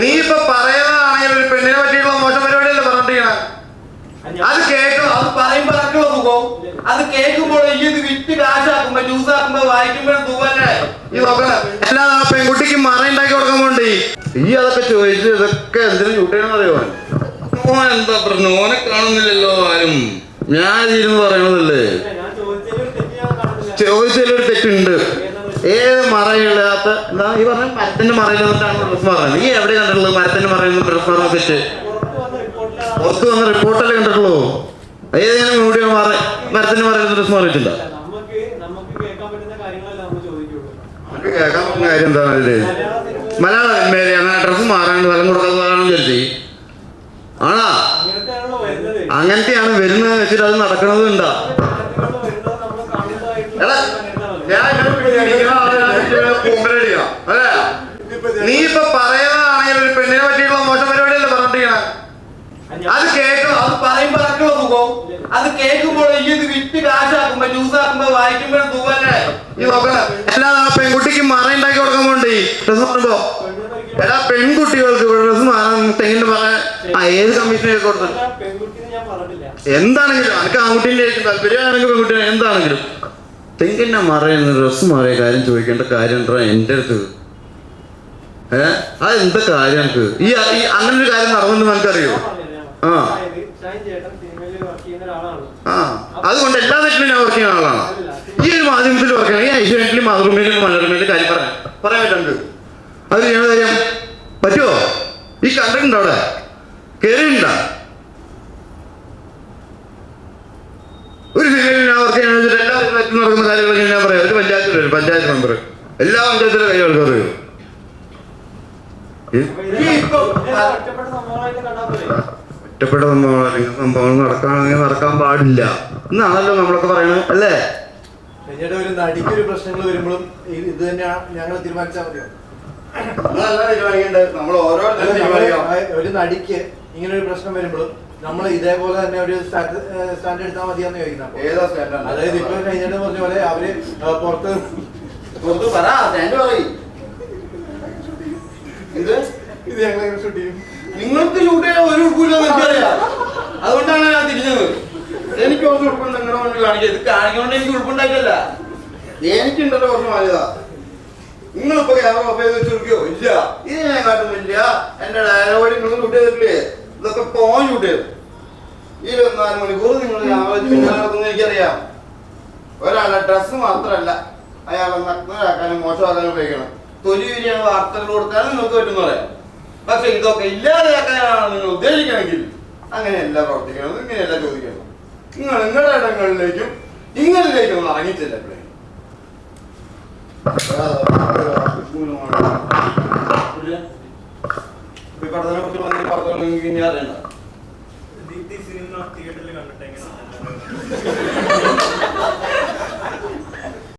നീ ഇപ്പൊ പറയുന്നതാണെങ്കിൽ ഒരു പെണ്ണിനെ പറ്റിയുള്ള മോശം പരിപാടിയല്ലേ പറഞ്ഞിട്ടാണ് അത് കേൾക്കും അത് പറയുമ്പോ അതൊക്കെയുള്ള അത് കേൾക്കുമ്പോൾ ഈ ഇത് വിറ്റ് കാശാക്കുമ്പോ ജ്യൂസ് ആക്കുമ്പോ വായിക്കുമ്പോഴും സുഖമല്ലേ? ഈ നോക്കണേ. പെൺകുട്ടിക്ക് മറ ഉണ്ടാക്കി കൊടുക്കാൻ വേണ്ടി ഈ അതൊക്കെ ചോദിച്ചു ഇതൊക്കെ എന്തിനു ചൂട്ടേന്ന് അറിയോ? ഓൻ എന്താ പറഞ്ഞു? ഓനെ കാണുന്നില്ലല്ലോ ആരും. ഞാൻ ഇരുന്ന് പറയണതല്ലേ? ചോദിച്ചതിലൊരു തെറ്റുണ്ട്. ഏത് മറയില്ലാത്ത എന്താ ഈ പറഞ്ഞ മരത്തിന്റെ നിന്നിട്ടാണ് ഡ്രസ് നീ എവിടെ കണ്ടിട്ടുള്ളത് മരത്തിന്റെ മറയിൽ ഡ്രസ് തെറ്റ് പുറത്ത് വന്ന റിപ്പോർട്ടല്ലേ കണ്ടിട്ടുള്ളൂ? ഏതെങ്കിലും വീഡിയോ മാറ മരത്തിന്റെ മറയിൽ ഡ്രസ് മാറിയിട്ടില്ല. കേൾക്കാൻ പറ്റുന്ന കാര്യം എന്താ മലയാള സിനിമയിലാണ് ഡ്രസ് മാറാണ്ട് സ്ഥലം കൊടുക്കുന്നതാണെന്ന് കരുതി. ആണാ? അങ്ങനത്തെയാണ് വരുന്നത് വെച്ചിട്ട് അത് നടക്കണത് ഉണ്ടാ എടാ, അല്ലേ? നീ ഇപ്പൊ പറയുന്നതാണെങ്കിൽ ഒരു പെണ്ണിനെ പറ്റിയിട്ടുള്ള മോശം പരിപാടിയല്ലേ പറഞ്ഞിരിക്കണേ? അത് കേൾക്കും അത് പറയുമ്പോ അതൊക്കെയുള്ള സുഖം. അത് കേൾക്കുമ്പോൾ ഈ ഇത് വിറ്റ് കാശാക്കുമ്പോ ജ്യൂസ് ആക്കുമ്പോ വായിക്കുമ്പോഴും സുഖമല്ലേ ഈ നോക്കണേ. ആ പെൺകുട്ടിക്ക് മറ ഉണ്ടാക്കി കൊടുക്കാൻ വേണ്ടി ഡ്രസ് പറയുമ്പോ എടാ പെൺകുട്ടികൾക്ക് ഡ്രസ് തെങ്ങിന്റെ പറയാൻ ആ ഏത് കമ്മീഷനെ കൊടുത്തു എന്താണെങ്കിലും എനിക്ക് ആൺകുട്ടീന്റെ താല്പര്യം? ആണെങ്കിൽ പെൺകുട്ടി എന്താണെങ്കിലും. തെങ്ങിന്റെ മറയുന്ന ഡ്രസ് മാറിയ കാര്യം ചോദിക്കേണ്ട കാര്യം ഉണ്ടോ എന്റെ അടുത്ത്? ഏ? അത് എന്താ കാര്യം എനിക്ക്? ഈ അങ്ങനെ ഒരു കാര്യം നടന്നെന്ന് നമുക്കറിയോ ഞാൻ ആ. ആ. അതുകൊണ്ട് എല്ലാ വീട്ടിലും ഞാൻ വർക്ക് ചെയ്യുന്ന ആളാണ്. ഈ ഒരു മാധ്യമത്തിൽ വർക്ക് ചെയ്യണം ഈ ഐശ്വര്യത്തിലും മാതൃഭൂമിയിലും മനോരമയിലും കാര്യം പറയാം. പറയാൻ പറ്റുന്നുണ്ട്. അത് ചെയ്യണ കാര്യം പറ്റുമോ ഈ കണ്ടിട്ടുണ്ടോ അവിടെ? കയറിയിട്ടുണ്ടോ ഒരു സിനിമയിൽ ഞാൻ വർക്ക് ചെയ്യണമെന്ന് വെച്ചിട്ട് സിനിമയിലും നടക്കുന്ന കാര്യങ്ങളൊക്കെ ഞാൻ പറയാം. ഒരു പഞ്ചായത്തിൽ ഒരു പഞ്ചായത്ത് മെമ്പർ എല്ലാ പഞ്ചായത്തിലും കൈ കൊടുക്കാൻ അറിയും. ഒറ്റപ്പെട്ട സംഭവങ്ങൾ സംഭവങ്ങൾ നടക്കാണെങ്കിൽ നടക്കാൻ പാടില്ല. എന്നാണല്ലോ നമ്മളൊക്കെ പറയണത് അല്ലേ? ഒരു നടിക്ക് ഒരു പ്രശ്നങ്ങൾ വരുമ്പോഴും ഇത് തന്നെയാണ് ഞങ്ങൾ തീരുമാനിച്ചാൽ മതിയോ? നമ്മൾ ഓരോ ഒരു നടിക്ക് ഇങ്ങനെ ഒരു പ്രശ്നം വരുമ്പോഴും നമ്മൾ ഇതേപോലെ തന്നെ ഒരു സ്റ്റാൻഡ് എടുത്താൽ മതിയാന്ന് ചോദിക്കുന്നത് ഏതാ സ്റ്റാൻഡാണ് അതായത് ഇപ്പൊ കഴിഞ്ഞിട്ട് പറഞ്ഞ പോലെ അവർ പുറത്ത് പുറത്ത് പറ സ്റ്റാൻഡ് പറയും. ഇത്? ഇത് ഞങ്ങൾ ഷൂട്ട് ചെയ്യും. നിങ്ങൾക്ക് ഷൂട്ട് ചെയ്യാൻ ഒരു എനിക്കറിയാം. അതുകൊണ്ടാണ് ഞാൻ തിരിഞ്ഞത്. എനിക്ക് കുറച്ച് ഉടുപ്പുണ്ട് നിങ്ങളുടെ മുന്നിൽ കാണിക്കുക ഇത് കാണിക്കൊണ്ട് എനിക്ക് ഉടുപ്പുണ്ടായിട്ടല്ല. എനിക്കുണ്ടല്ലോ കുറച്ച് നിങ്ങൾ നിങ്ങളിപ്പോ ക്യാമറ ഓഫ് ചെയ്ത് വെച്ചിരിക്കോ ഇല്ല. ഇത് ഞാൻ കാട്ടുന്നില്ല. എന്റെ ഡയലോഗ് നിങ്ങൾ ഷൂട്ട് ചെയ്തിട്ടില്ലേ? ഇതൊക്കെ പോയി ഷൂട്ട് ചെയ്തു. ഇരുപത്തിനാല് മണിക്കൂർ നിങ്ങൾ നടക്കുന്ന എനിക്കറിയാം. ഒരാളെ ഡ്രസ്സ് മാത്രമല്ല അയാളെ നഗ്നരാക്കാനും മോശമാക്കാനും ഉപയോഗിക്കണം. തൊലി വിരിയാണ് വാർത്തകൾ കൊടുത്താലും നിങ്ങൾക്ക് പറ്റുന്ന പറയാം. പക്ഷെ ഇതൊക്കെ ഇല്ലാതെയാക്കാനാണ് നിങ്ങൾ ഉദ്ദേശിക്കണമെങ്കിൽ അങ്ങനെയല്ല പ്രവർത്തിക്കണം ഇങ്ങനെയല്ല ചോദിക്കണം നിങ്ങൾ നിങ്ങളുടെ ഇടങ്ങളിലേക്കും ഇങ്ങനിലേക്കും ഒന്ന് ഇറങ്ങിച്ചില്ല കുറിച്ചുള്ള എന്തെങ്കിലും പറഞ്ഞോളൂ ഇനി അറിയണ്ട. Thanks.